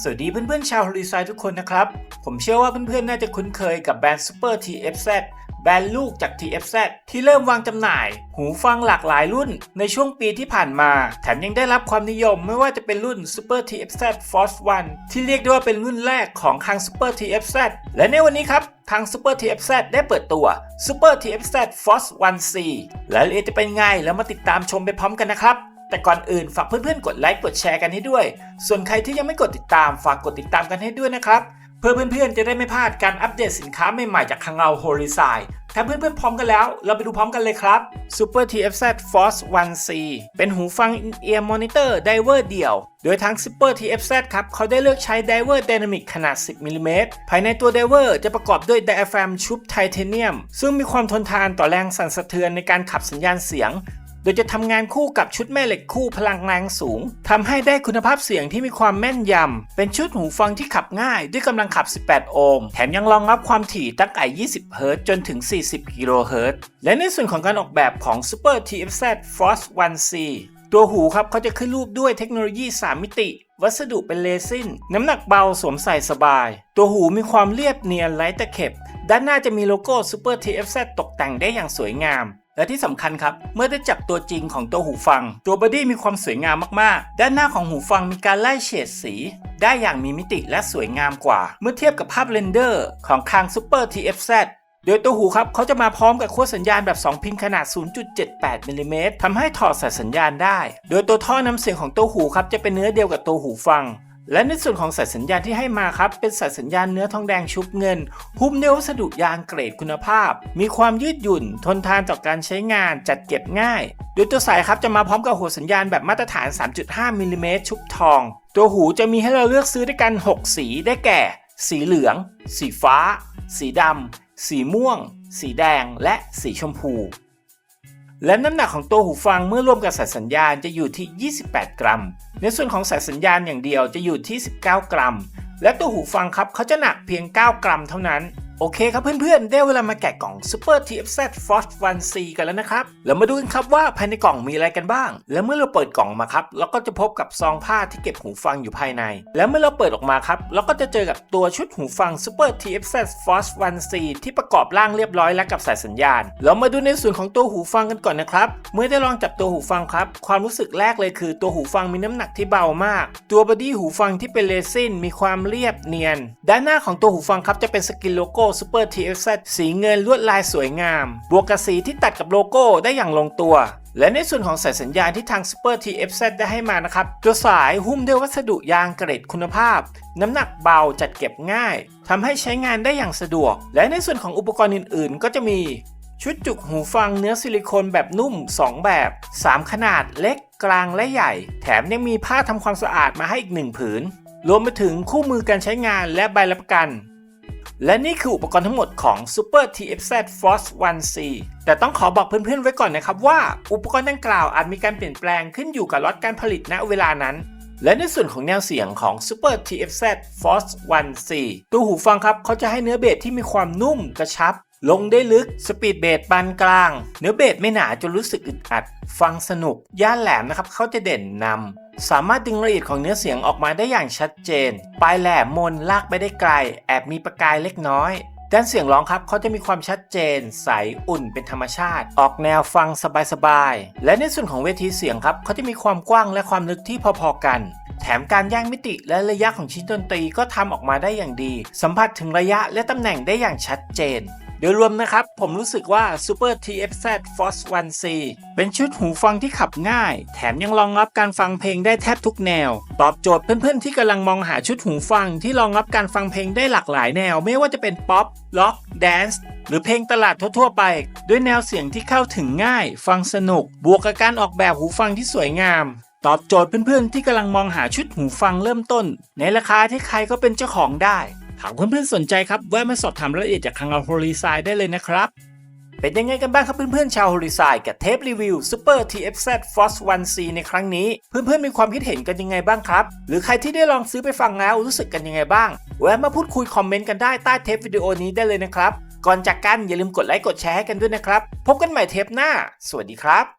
สวัสดีเพื่อนๆชาวฮอลิซายทุกคนนะครับ ผมเชื่อว่าเพื่อนๆน่าจะคุ้นเคยกับแบรนด์ Super TFZ แบรนด์ลูกจาก TFZ ที่เริ่มวางจำหน่าย หูฟังหลากหลายรุ่นในช่วงปีที่ผ่านมา แถมยังได้รับความนิยมไม่ว่าจะเป็นรุ่น Super TFZ Force 1 ที่เรียกได้ว่าเป็นรุ่นแรกของทาง Super TFZ และในวันนี้ครับ ทาง Super TFZ ได้เปิดตัว Super TFZ Force 1C และรายละเอียดจะเป็นไงแล้วมาติดตามชมไปพร้อมกันนะครับ แต่ก่อนอื่นฝากเพื่อนๆ กดไลค์กดแชร์กันให้ด้วย ส่วนใครที่ยังไม่กดติดตามฝากกดติดตามกันให้ด้วยนะครับ เพื่อเพื่อนๆ จะได้ไม่พลาดการอัปเดตสินค้าใหม่ๆ จากทางเราโฮลิซายถ้าเพื่อนๆ พร้อมกันแล้ว เราไปดูพร้อมกันเลยครับ Super TFZ Force 1C เป็นหูฟัง in-ear monitor diver เวอร์เดี่ยว โดยทาง Super TFZ ครับ เขาได้เลือกใช้ diver dynamic ขนาด 10มิลลิเมตรภายในตัว diver จะประกอบด้วย diaphragm ชุบไทเทเนียม ซึ่งมีความทนทานต่อแรงสั่นสะเทือนในการขับสัญญาณเสียง โดยจะทำงานคู่กับชุดแม่เหล็กคู่พลังแรงสูงทำให้ได้คุณภาพเสียงที่มีความแม่นยำ เป็นชุดหูฟังที่ขับง่ายด้วยกำลังขับ 18 โอห์ม แถมยังรองรับความถี่ตั้งแต่ 20 เฮิรตซ์จนถึง 40 กิโลเฮิรตซ์ และในส่วนของการออกแบบของ Super TFZ Force 1C ตัวหูครับเขาจะขึ้นรูปด้วยเทคโนโลยี 3 มิติ วัสดุเป็นเรซินน้ำหนักเบาสวมใส่สบาย ตัวหูมีความเรียบเนียนไร้ตะเข็บ ด้านหน้าจะมีโลโก้ Super TFZ ตกแต่งได้อย่างสวยงาม และที่สำคัญครับ เมื่อได้จับตัวจริงของตัวหูฟัง ตัวบอดี้มีความสวยงามมากๆ ด้านหน้าของหูฟังมีการไล่เฉดสี ได้อย่างมีมิติและสวยงามกว่า เมื่อเทียบกับภาพเรนเดอร์ของทาง Super TFZ โดยตัวหูครับเขาจะมาพร้อมกับขั้วสัญญาณแบบ 2 พินขนาด 0.78มิลลิเมตรทำให้ถอดสายสัญญาณได้ โดยตัวท่อน้ำเสียงของตัวหูครับจะเป็นเนื้อเดียวกับตัวหูฟัง และในส่วนของสายสัญญาณที่ให้มาครับเป็นสายสัญญาณเนื้อทองแดงชุบเงิน หุ้มด้วยวัสดุยางเกรดคุณภาพ มีความยืดหยุ่น ทนทานต่อการใช้งานจัดเก็บง่าย โดยตัวสายครับจะมาพร้อมกับหัวสัญญาณแบบมาตรฐาน 3.5มิลลิเมตรชุบทอง ตัวหูจะมีให้เราเลือกซื้อด้วยกัน 6 สีได้แก่ สีเหลือง สีฟ้า สีดำสีม่วง สีแดงและสีชมพู และน้ำหนักของตัวหูฟังเมื่อรวมกับสายสัญญาณจะอยู่ที่ 28 กรัม ในส่วนของสายสัญญาณอย่างเดียวจะอยู่ที่ 19 กรัม และตัวหูฟังครับเขาจะหนักเพียง 9 กรัมเท่านั้น โอเคครับเพื่อนๆ ได้เวลามาแกะกล่อง Super TFZ Force 1C กันแล้วนะครับแล้วมาดูกันครับว่าภายในกล่องมีอะไรกันบ้าง และเมื่อเราเปิดกล่องมาครับ เราก็จะพบกับซองผ้าที่เก็บหูฟังอยู่ภายใน และเมื่อเราเปิดออกมาครับ เราก็จะเจอกับตัวชุดหูฟัง Super TFZ Force 1C ที่ประกอบร่างเรียบร้อยแล้วกับสายสัญญาณ เรามาดูในส่วนของตัวหูฟังกันก่อนนะครับ เมื่อได้ลองจับตัวหูฟังครับ ความรู้สึกแรกเลยคือ ตัวหูฟังมีน้ำหนักที่เบามาก ตัวบอดี้หูฟังที่เป็นเรซินมีความเรียบเนียน ด้านหน้าของตัวหูฟังครับจะเป็นสกินโลโก้ Super TFZ สีเงินลวดลายสวยงาม บวกกับสีที่ตัดกับโลโก้ได้อย่างลงตัว และในส่วนของสายสัญญาณที่ทาง Super TFZ ได้ให้มานะครับ ตัวสายหุ้มด้วยวัสดุยางเกรดคุณภาพ น้ำหนักเบาจัดเก็บง่ายทำให้ใช้งานได้อย่างสะดวก และในส่วนของอุปกรณ์อื่น ๆ ก็จะมีชุดจุกหูฟังเนื้อซิลิโคนแบบนุ่ม 2 แบบ 3 ขนาดเล็กกลางและใหญ่ แถมยังมีผ้าทำความสะอาดมาให้อีก1ผืน รวมไปถึงคู่มือการใช้งานและใบรับประกัน และนี่คืออุปกรณ์ทั้งหมดของ Super TFZ Force 1C แต่ต้องขอบอกเพื่อนๆไว้ก่อนนะครับว่าอุปกรณ์ดังกล่าวอาจมีการเปลี่ยนแปลงขึ้นอยู่กับล็อตการผลิตณเวลานั้น และในส่วนของแนวเสียงของ Super TFZ Force 1C ตัวหูฟังครับเขาจะให้เนื้อเบสที่มีความนุ่มกระชับ ลงได้ลึกสปีดเบสปานกลาง เนื้อเบสไม่หนาจนรู้สึกอึดอัด ฟังสนุก ย่านแหลมนะครับเขาจะเด่นนำ สามารถดึงละเอียดของเนื้อเสียงออกมาได้อย่างชัดเจน ปลายแหลมมนลากไปได้ไกล แอบมีประกายเล็กน้อยด้านเสียงร้องครับเขาจะมีความชัดเจน ใสอุ่นเป็นธรรมชาติ ออกแนวฟังสบายๆ และในส่วนของเวทีเสียงครับเขาจะมีความกว้างและความลึกที่พอๆกัน แถมการแย่งมิติและระยะของชิ้นดนตรีก็ทำออกมาได้อย่างดี สัมผัสถึงระยะและตำแหน่งได้อย่างชัดเจน โดยรวมนะครับ ผมรู้สึกว่า Super TFZ Force 1C เป็นชุดหูฟังที่ขับง่าย แถมยังรองรับการฟังเพลงได้แทบทุกแนว ตอบโจทย์เพื่อนๆที่กำลังมองหาชุดหูฟังที่รองรับการฟังเพลงได้หลากหลายแนว ไม่ว่าจะเป็นป๊อปล็อกแดนซ์หรือเพลงตลาดทั่วๆไป ด้วยแนวเสียงที่เข้าถึงง่าย ฟังสนุก บวกกับการออกแบบหูฟังที่สวยงามตอบโจทย์เพื่อนๆที่กำลังมองหาชุดหูฟังเริ่มต้น ในราคาที่ใครก็เป็นเจ้าของได้ หากเพื่อนๆสนใจครับแวะมาสอบถามรายละเอียดจากทางเราโฮลิซได้เลยนะครับ เป็นยังไงกันบ้างครับเพื่อนๆชาวโฮลิซกับเทปรีวิว Super TFZ Force 1C ในครั้งนี้ เพื่อนๆมีความคิดเห็นกันยังไงบ้างครับ หรือใครที่ได้ลองซื้อไปฟังแล้วรู้สึกกันยังไงบ้าง แวะมาพูดคุยคอมเมนต์กันได้ใต้เทปวิดีโอนี้ได้เลยนะครับ ก่อนจากกันอย่าลืมกดไลค์กดแชร์ให้กันด้วยนะครับ พบกันใหม่เทปหน้า สวัสดีครับ